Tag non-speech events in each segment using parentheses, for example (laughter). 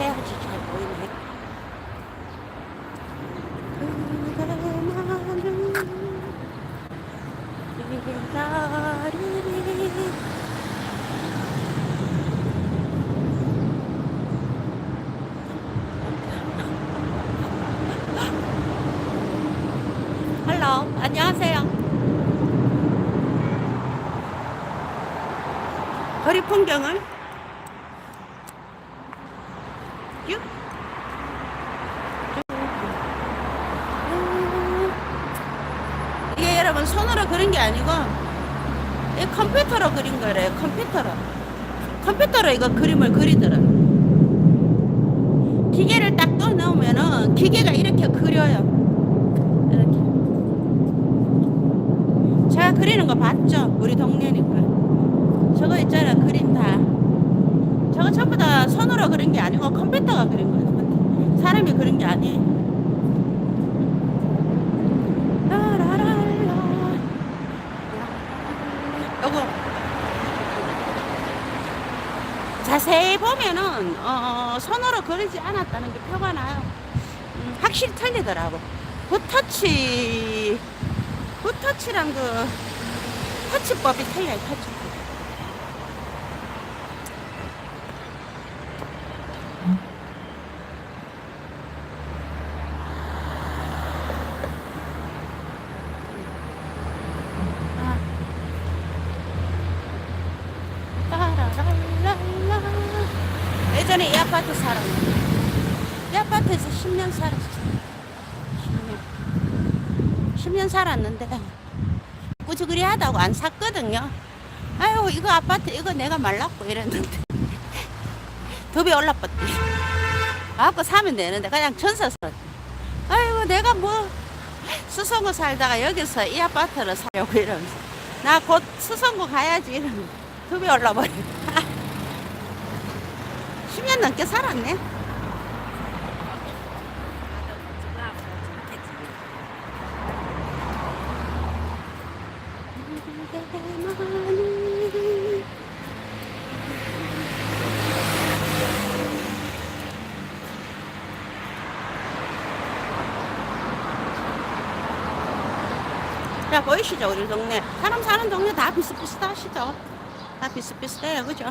해야지 잘 보이네. 안녕하세요. 거리 풍경을 그림을 그리더라. 기계를 딱 떠 넣으면은 기계가 이렇게 그려요. 이렇게. 제가 그리는 거 봤죠? 우리 동네니까. 저거 있잖아, 그림 다. 저거 전부 다 손으로 그린 게 아니고 컴퓨터가 그린 거예요. 사람이 그린 게 아니에요. 라라랄라. 요거 자 세히 보면은 어, 손으로 그리지 않았다는 게 표가 나요. 음, 확실히 틀리더라고. 붓터치 붓터치랑 그 터치법이 틀려요. 터치법. 아. 따라랄랄라. 예전에 이 아파트 살았는데 이 아파트에서 10년 살았어 10년 10년 살았는데 꾸지그리 하다고 안 샀거든요. 아유 이거 아파트 이거 내가 말랐고 이랬는데 더비 올라뻗대. 갖고 사면 되는데 그냥 전세 살았지 아이고 내가 뭐 수성구 살다가 여기서 이 아파트를 사려고 이러면서 나 곧 수성구 가야지 이러면 더비 올라버려 10년 넘게 살았네 자 보이시죠 우리 동네. 사람 사는 동네 다 비슷비슷하시죠? 다 비슷비슷해요. 그죠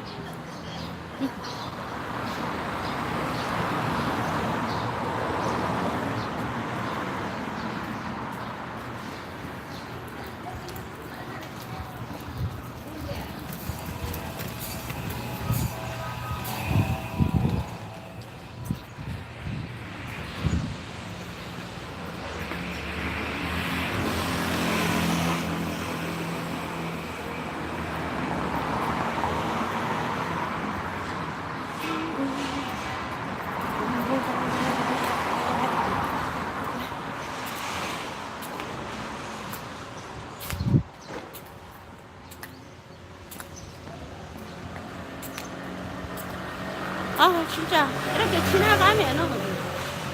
아 진짜. 이렇게 지나가면은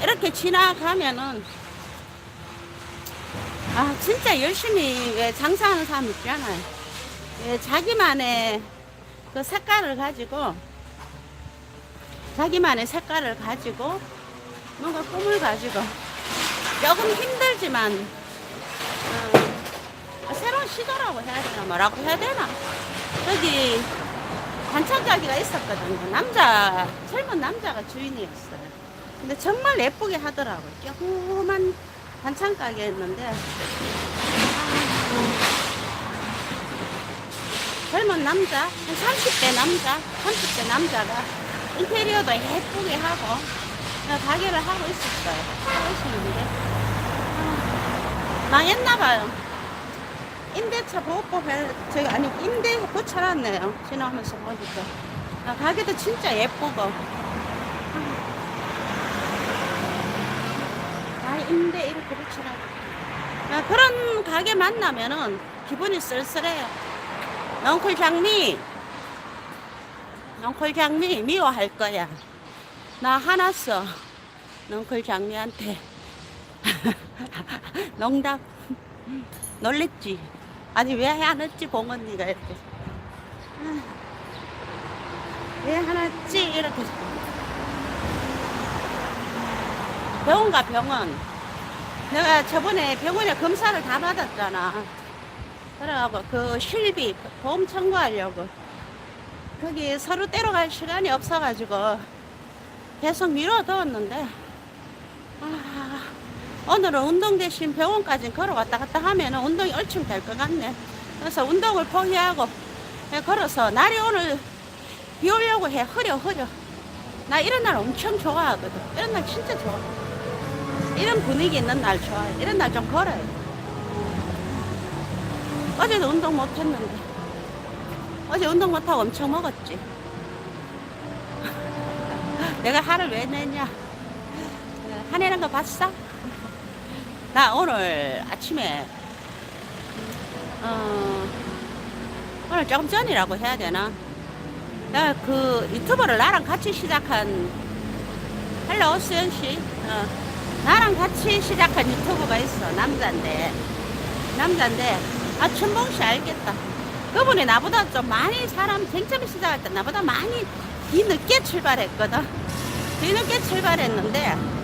이렇게 지나가면은 아 진짜 열심히 왜 장사하는 사람 있잖아요? 예, 자기만의 그 색깔을 가지고 자기만의 색깔을 가지고 뭔가 꿈을 가지고 조금 힘들지만 어, 새로운 시도라고 해야 되나 뭐라고 해야 되나? 여기 반찬 가게가 있었거든요. 남자, 젊은 남자가 주인이었어요. 근데 정말 예쁘게 하더라고요. 조그만 반찬 가게였는데. 아, 젊은 남자, 한 30대 남자, 30대 남자가 인테리어도 예쁘게 하고, 가게를 하고 있었어요. 하고 있었는데. 아, 망했나봐요. 임대차 보호법 에 제가 아니 임대 붙여놨네요. 지나면서 보니까. 아, 가게도 진짜 예쁘고. 아 임대 이렇게 붙여놨 아, 그런 가게 만나면은 기분이 쓸쓸해요. 넝쿨 장미. 넝쿨 장미 미워할 거야. 나 화났어. 넝쿨 장미한테. (laughs) 농담. 놀랬지 아니 왜 하나지 봉언니가 이렇게. 아, 왜 하나지 이렇게. 병원 가 병원. 내가 저번에 병원에 검사를 다 받았잖아. 그래갖고 그 실비 보험 청구하려고. 거기 서로 때려 갈 시간이 없어가지고 계속 미뤄뒀는데. 아, 오늘은 운동 대신 병원까지 걸어 왔다 갔다 하면 운동이 얼추 될 것 같네. 그래서 운동을 포기하고 해 걸어서 날이 오늘 비 오려고 해. 흐려, 흐려. 나 이런 날 엄청 좋아하거든. 이런 날 진짜 좋아. 이런 분위기 있는 날 좋아해. 이런 날 좀 걸어야 돼. 어제도 운동 못 했는데. 어제 운동 못하고 엄청 먹었지. (laughs) 내가 화를 왜 내냐? 화내는 거 봤어? 나 오늘 아침에 어, 오늘 조금 전이라고 해야 되나? 내가 그 유튜버를 나랑 같이 시작한 헬로 수연 씨, 어, 나랑 같이 시작한 유튜버가 있어 남자인데 남자인데 아 천봉 씨 알겠다. 그분이 나보다 좀 많이 사람 쟁점이 시작할 때 나보다 많이 뒤늦게 출발했거든. 뒤늦게 출발했는데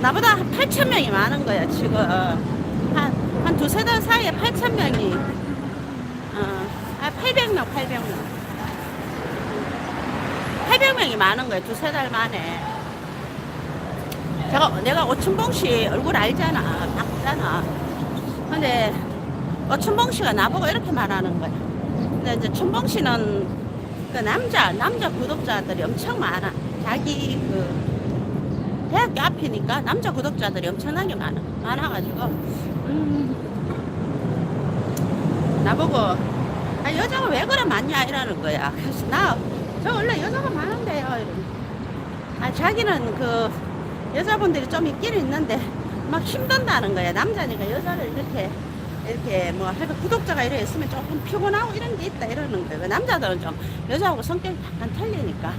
나보다 한 8천 명이 많은 거야 지금. 한, 한 두세 달 사이에 8천 명이. 어, 아 800명 800명. 800명이 많은 거야 두세 달 만에. 제가 내가 오춘봉 씨 얼굴 알잖아 봤잖아. 근데 오춘봉 씨가 나보고 이렇게 말하는 거야. 근데 이제 춘봉 씨는 그 남자 남자 구독자들이 엄청 많아. 자기 그 대학교 앞이니까 남자 구독자들이 엄청나게 많아 많아가지고. 음, 나보고 아 여자가 왜 그래 많냐 이러는 거야. 그래서 나 저 원래 여자가 많은데요 이러는 아 자기는 그 여자분들이 좀 있긴 있는데 막 힘든다는 거야. 남자니까 여자를 이렇게 이렇게 뭐 하여튼 구독자가 이래 있으면 조금 피곤하고 이런 게 있다 이러는 거예요 남자들은 좀 여자하고 성격이 약간 틀리니까.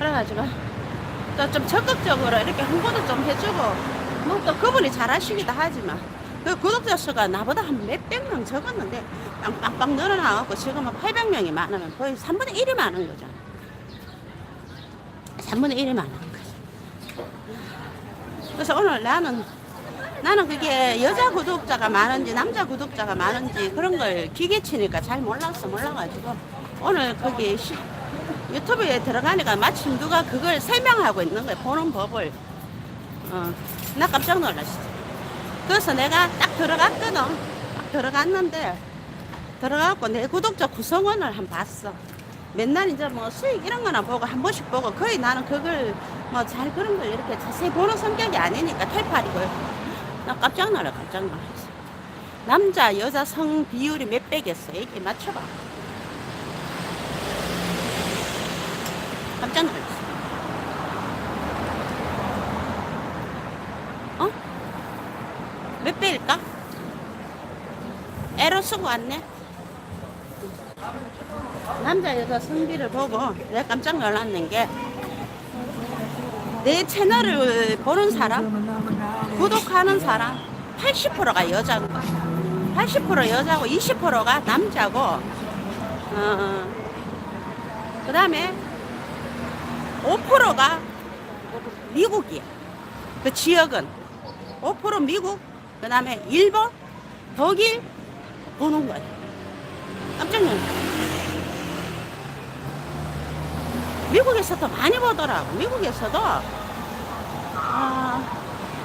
그래가지고 또 좀 적극적으로 이렇게 홍보도 좀 해주고 뭐 또 그분이 잘하시기도 하지만 그 구독자 수가 나보다 한 몇백 명 적었는데 빵빵빵 늘어나갖고 지금은 800명이 많으면 거의 3분의 1이 많은 거잖아 3분의 1이 많은 거지 그래서 오늘 나는 나는 그게 여자 구독자가 많은지 남자 구독자가 많은지 그런 걸 기계치니까 잘 몰랐어 몰라가지고 오늘 거기 시- 유튜브에 들어가니까 마침 누가 그걸 설명하고 있는 거야 보는 법을. 어, 나 깜짝 놀랐어. 그래서 내가 딱 들어갔거든. 딱 들어갔는데 들어가고 내 구독자 구성원을 한번 봤어. 맨날 이제 뭐 수익 이런 거나 보고 한 번씩 보고 거의 나는 그걸 뭐 잘 그런 걸 이렇게 자세히 보는 성격이 아니니까 탈팔이고 나 깜짝 놀라 깜짝 놀랐어. 남자 여자 성 비율이 몇 배겠어? 이게 맞춰봐 깜짝 놀랐어 어? 몇 배일까? 에러 쓰고 왔네 남자 여자 성비를 보고 내가 깜짝 놀랐는 게 내 채널을 보는 사람 구독하는 사람 80%가 여자인 거야. 80% 여자고 20%가 남자고, 어, 그 다음에 5%가 미국이야. 그 지역은 5% 미국, 그 다음에 일본, 독일 보는 거야. 깜짝 놀랐어. 미국에서도 많이 보더라고. 미국에서도 아,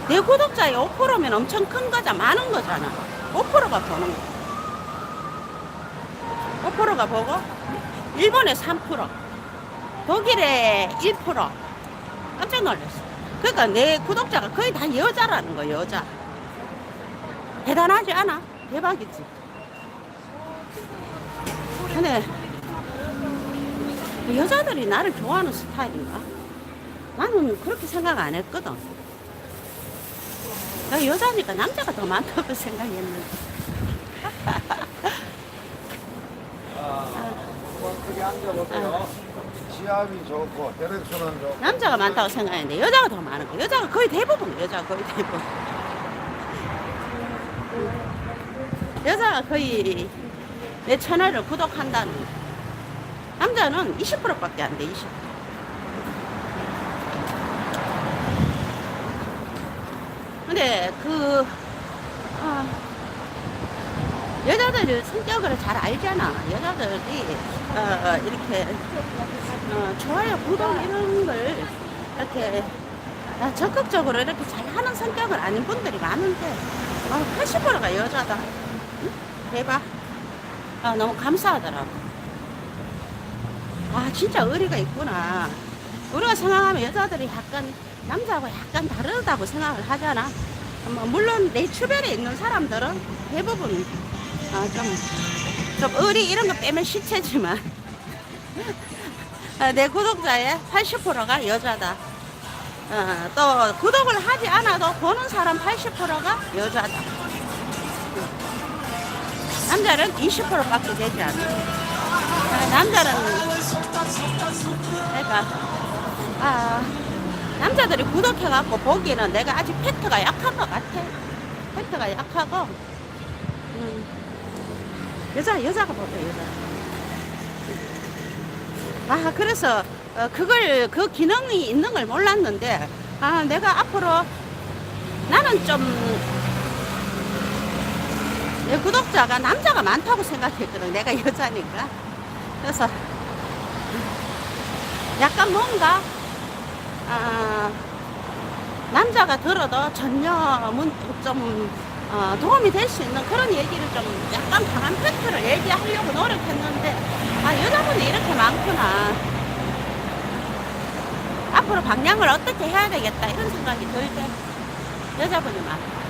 내 구독자의 5%면 엄청 큰 거잖아. 많은 거잖아. 5%가 보는 거. 5%가 보고, 일본에 3%, 독일에 1%. 깜짝 놀랐어. 그러니까 내 구독자가 거의 다 여자라는 거, 여자. 대단하지 않아? 대박이지. 근데, 여자들이 나를 좋아하는 스타일인가? 나는 그렇게 생각 안 했거든. 나 여자니까 남자가 더 많다고 생각했는데. 크게 앉아보세요. 지압이 좋고 혈액순환 좋고 남자가 많다고 생각했는데 여자가 더 많은 거. 여자가 거의 대부분 여자가 거의 대부분. (laughs) 여자가 거의 내 채널을 구독한다는 거. 남자는 20%밖에 안 돼. 20. 근데 그 아, 여자들 성격을 잘 알잖아. 여자들이 어, 이렇게 어, 좋아요, 구독 이런 걸 이렇게 아, 적극적으로 이렇게 잘 하는 성격은 아닌 분들이 많은데 아, 80%가 여자다. 응? 대박. 아, 너무 감사하더라고. 아, 진짜 의리가 있구나. 우리가 생각하면 여자들이 약간 남자하고 약간 다르다고 생각을 하잖아. 뭐, 물론 내 주변에 있는 사람들은 대부분 아, 좀, 좀 의리 이런 거 빼면 시체지만 아, 내 구독자의 80%가 여자다. 어, 또 구독을 하지 않아도 보는 사람 80%가 여자다. 남자는 20%밖에 되지 않아. 아, 남자는 그러니까 아, 남자들이 구독해갖고 보기에는 내가 아직 팩트가 약한 것 같아. 팩트가 약하고 음, 여자 여자가 보다 여자. 아 그래서 어, 그걸 그 기능이 있는 걸 몰랐는데 아 내가 앞으로 나는 좀 내 구독자가 남자가 많다고 생각했거든 내가 여자니까 그래서 약간 뭔가 아 남자가 들어도 전혀 문- 좀 어, 도움이 될 수 있는 그런 얘기를 좀 약간 강한 팩트를 얘기하려고 노력했는데 아 여자분이 이렇게 많구나. 앞으로 방향을 어떻게 해야 되겠다 이런 생각이 들 때 여자분이 많아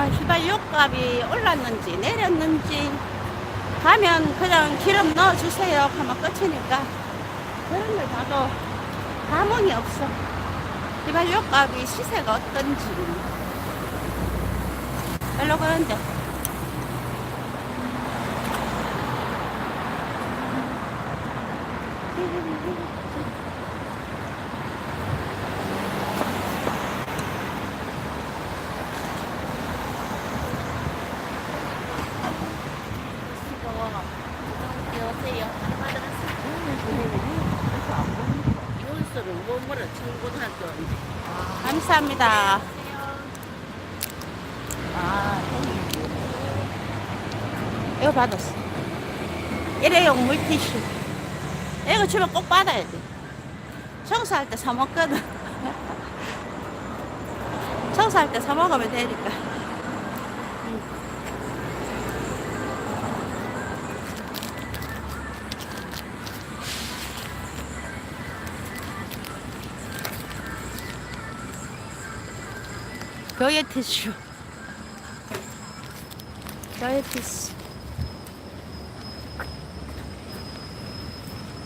아, 휘발유값이 올랐는지 내렸는지 가면 그냥 기름 넣어주세요. 하면 끝이니까. 그런 걸 봐도 감흥이 없어. 휘발유값이 시세가 어떤지. 별로 그런데 (laughs) 여보세요. 이혼수를 몸으로 청고등학교 감사합니다. 아, 이거 받았어. 일회용 물티슈. 이거 주면 꼭 받아야 돼. 청소할 때 사 먹거든. (laughs) 청소할 때 사 먹으면 되니까 교회 티슈 교회 티슈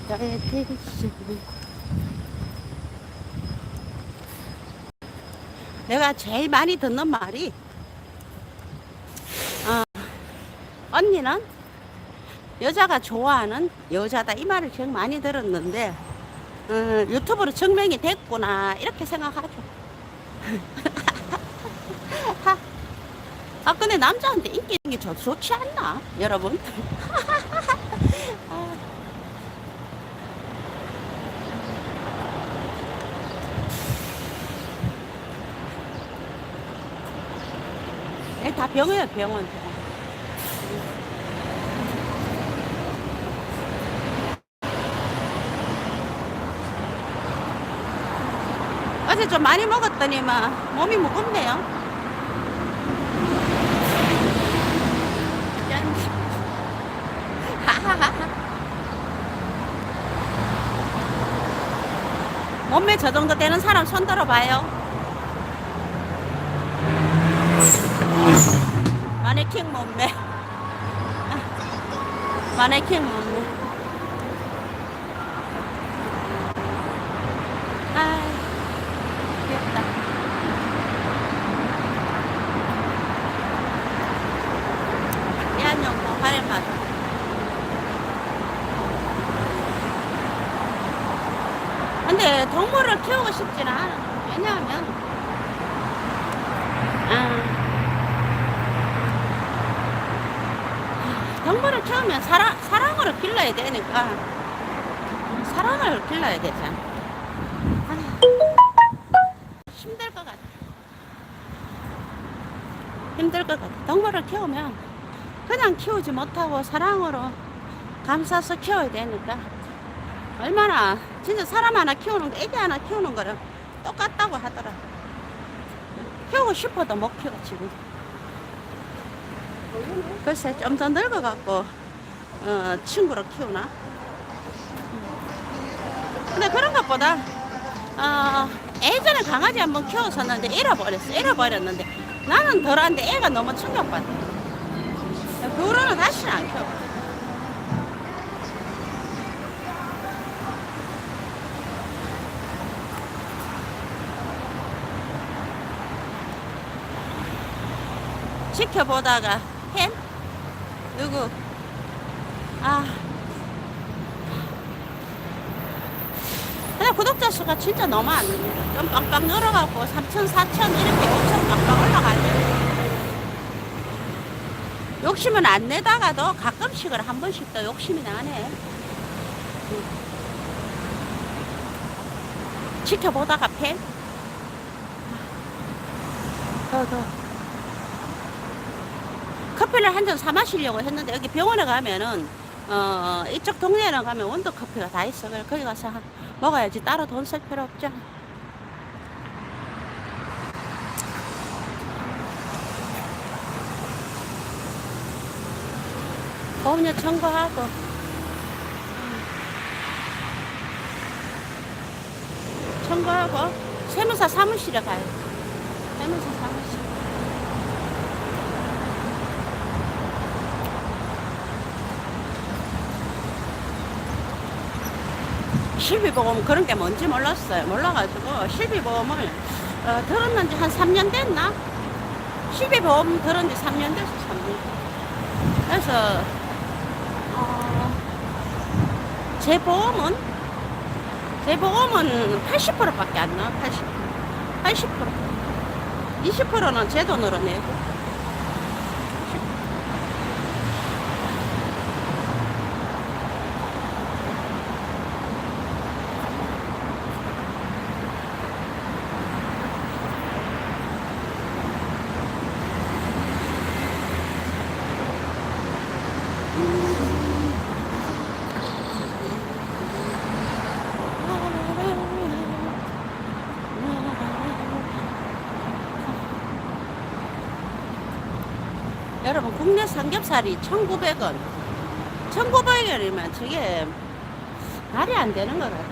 교회 티슈 내가 제일 많이 듣는 말이 어, 언니는 여자가 좋아하는 여자다. 이 말을 제일 많이 들었는데 어, 유튜브로 증명이 됐구나. 이렇게 생각하죠 아 근데 남자한테 인기 있는 게 저, 좋지 않나 여러분 아. (laughs) 여기 다 병원이야 병원 어제 좀 많이 먹었더니만 몸이 무겁네요 몸매 저 정도 되는 사람 손 들어봐요. 마네킹 몸매. 마네킹 몸매. 근데 동물을 키우고 싶지는 않아. 왜냐하면, 아, 동물을 키우면 사랑, 사랑으로 길러야 되니까, 사랑을 길러야 되잖아. 힘들 것 같아. 힘들 것 같아. 동물을 키우면 그냥 키우지 못하고 사랑으로 감싸서 키워야 되니까 얼마나 진짜 사람 하나 키우는 거, 애기 하나 키우는 거랑 똑같다고 하더라. 키우고 싶어도 못 키워, 지금. 글쎄, 좀 더 늙어갖고, 어, 친구로 키우나? 근데 그런 것보다, 어, 예전에 강아지 한 번 키웠었는데 잃어버렸어. 잃어버렸는데 나는 덜한데 애가 너무 충격받아. 그 후로는 다시는 안 키워. 지켜보다가 햄? 누구? 아. 근데 구독자 수가 진짜 너무 안 됩니다. 좀 빵빵 늘어가고 3천, 4천 이렇게 엄청 빵빵 올라가야 돼. 욕심은 안 내다가도 가끔씩은 한 번씩 더 욕심이 나네. 응. 지켜보다가 팬? 더, 더. 커피를 한 잔 사 마시려고 했는데 여기 병원에 가면은 어 이쪽 동네에 가면 원두 커피가 다 있어. 그래 거기 가서 한- 먹어야지 따로 돈 쓸 필요 없죠. 보험료 청구하고 청구하고 세무사 사무실에 가요. 세무사 사무 실. 실비보험 그런 게 뭔지 몰랐어요. 몰라가지고 실비보험을 어, 들었는 지 한 3년 됐나? 실비보험 들은 지 3년 됐어, 3년. 그래서 어, 제 보험은 제 보험은 80%밖에 안 나와. 80. 80%. 20%는 제 돈으로 내고. 여러분 국내 삼겹살이 1,900원. 1,900원이면 저게 말이 안 되는 것 같아.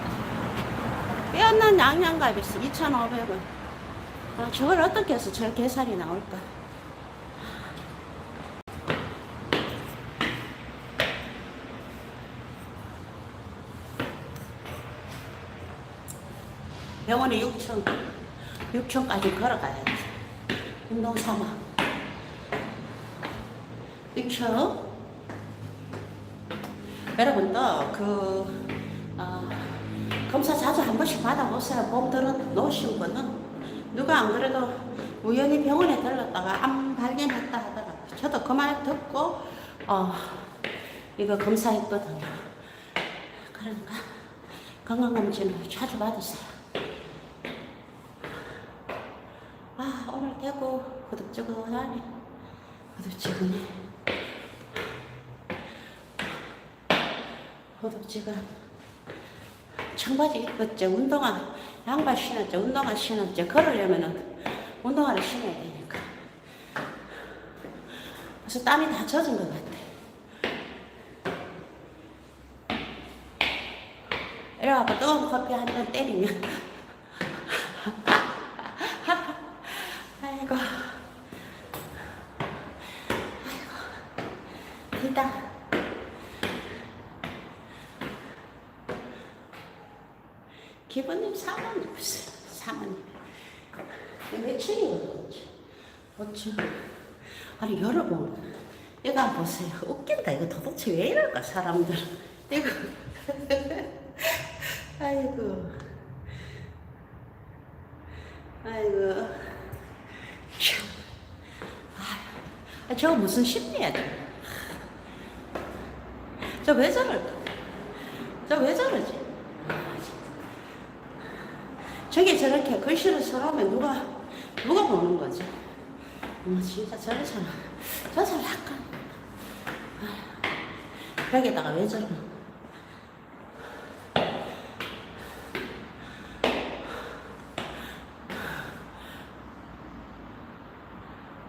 빼앗는 양념갈비스 2,500원. 아, 저걸 어떻게 해서 저 게살이 나올까? 병원에 6천, 6천까지 걸어가야지. 운동 삼아. 6천. 여러분도 그, 어, 검사 자주 한 번씩 받아보세요. 몸 들어 놓으신 분은. 누가 안 그래도 우연히 병원에 들렀다가 암 발견했다 하더라고요. 저도 그 말 듣고, 어, 이거 검사했거든요. 그러니까 건강검진을 자주 받으세요. 아, 오늘 대구 후덥지근하네. 후덥지근해. 후덥지근. 청바지 입었지, 운동화, 양발 신었지, 운동화 신었지, 걸으려면은 운동화를 신어야 되니까. 그래서 땀이 다 젖은 것 같아. 이래갖고 뜨거운 커피 한 잔 때리면. 아이고. 아이고. 일단. 기본님 사모님 보세요. 사모님. 며칠이거든요. 어쩜. 아니, 여러분. 이거 한번 보세요. 웃긴다. 이거 도대체 왜 이럴까, 사람들. 이거. (laughs) 아이고. 아이고. 참. 아, 저거 무슨 심리야, 저거. 저왜 저럴까? 저왜 저러지? 저게 저렇게 글씨를 써놓으면 누가, 누가 보는 거지? 어, 진짜 저래서는, 저 사람 약간. 아휴, 벽에다가 왜 저러나?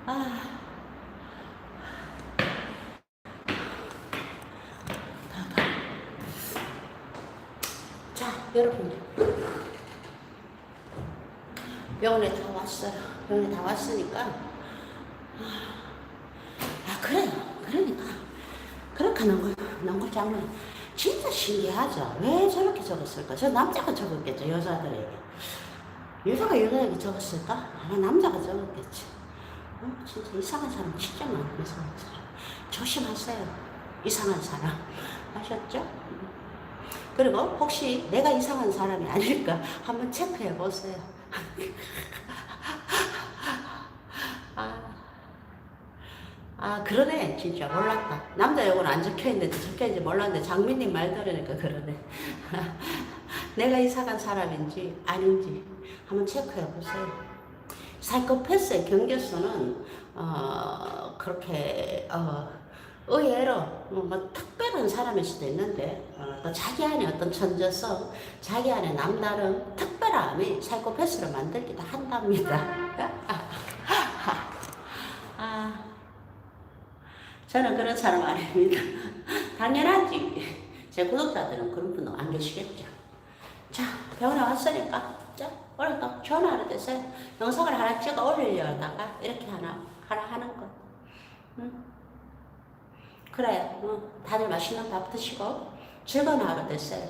아. 자, 여러분. 병원에 다 왔어요. 병원에 다 왔으니까. 아, 그래요. 그러니까. 그렇게 넘걸, 넘걸 장면 진짜 신기하죠. 왜 저렇게 적었을까? 저 남자가 적었겠죠, 여자들에게. 여자가 여자에게 적었을까? 아마 남자가 적었겠지. 어, 진짜 이상한 사람 진짜 많아, 이상한 사람. 조심하세요. 이상한 사람. 아셨죠? 그리고 혹시 내가 이상한 사람이 아닐까 한번 체크해 보세요. (laughs) 아, 아 그러네 진짜 몰랐다. 남자 욕은 안 적혀 있는데 적혀 있는지 몰랐는데 장미님 말 들으니까 그러네. (laughs) 내가 이상한 사람인지 아닌지 한번 체크해 보세요. 사이코패스의 경계수는 어, 그렇게 어, 의외로 뭐, 뭐 특별한 사람일 수도 있는데 어, 또 자기 안에 어떤 천재성, 자기 안에 남다른 특별함이 사이코패스를 만들기도 한답니다. (laughs) 아, 저는 그런 사람 아닙니다. (laughs) 당연하지. 제 구독자들은 그런 분도 안 계시겠죠. 자, 병원에 왔으니까, 자, 오늘 또 하루 되세요. 영상을 하나 찍어 올리려다가 이렇게 하나, 하나 하는 거. 응? 그래요. 응. 다들 맛있는 밥 드시고 즐거운 하루 되세요.